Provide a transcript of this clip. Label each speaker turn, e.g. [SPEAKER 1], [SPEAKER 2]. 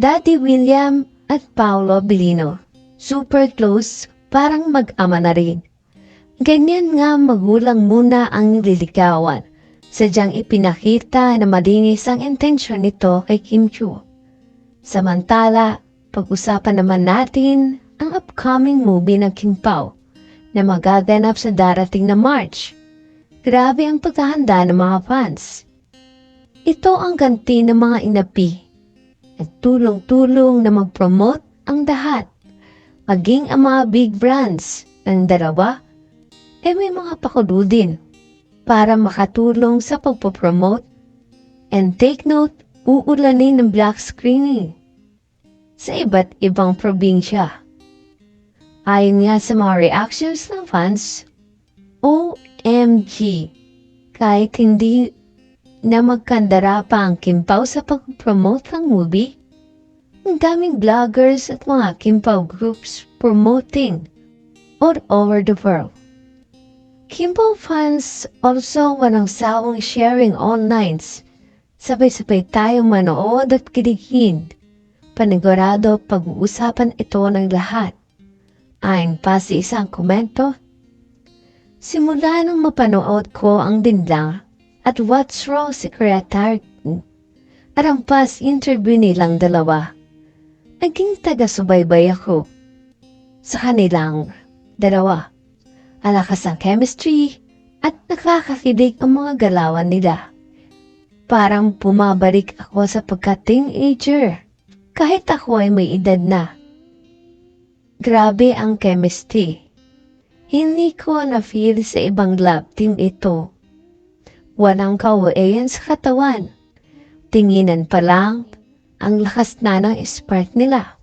[SPEAKER 1] Daddy William at Paolo Bilino. Super close, parang mag-ama na rin. Ganyan nga magulang muna ang liligawan. Sadyang ipinakita na malinis ang intensyon nito kay Kim Chu. Samantala, pag-usapan naman natin ang upcoming movie ng Kim Pao na magaganap sa darating na March. Grabe ang paghahanda ng mga fans. Ito ang ganti ng mga inapi. Nagtulong-tulong na mag-promote ang lahat. Maging ang mga big brands ng dalawa, eh may mga pakulo din para makatulong sa pagpopromote. And take note, uulanin ng black screening sa iba't ibang probinsya. Ayon nga sa mga reactions ng fans, OMG, kahit hindi na magkandara pa ang Kimpaw sa pag-promote ng movie, ang daming vloggers at mga Kimpaw groups promoting all over the world. Kimpaw fans also walang sawang sharing online. Sabay-sabay tayong manood at kiligin. Panigurado pag-uusapan ito ng lahat. Ayon pa sa isang komento, Simula nung mapanood ko ang dinla at What's Wrong Secretary at ang past interview nilang dalawa, naging taga-subaybay ako sa kanilang dalawa. Alakas ang chemistry at nakakakilig ang mga galawan nila. Parang pumabalik ako sa pagka-teenager kahit ako ay may edad na. Grabe ang chemistry. Hindi ko na-feel sa ibang lab team ito. Walang kawayan sa katawan. Tinginan pa lang, ang lakas na ng spark nila.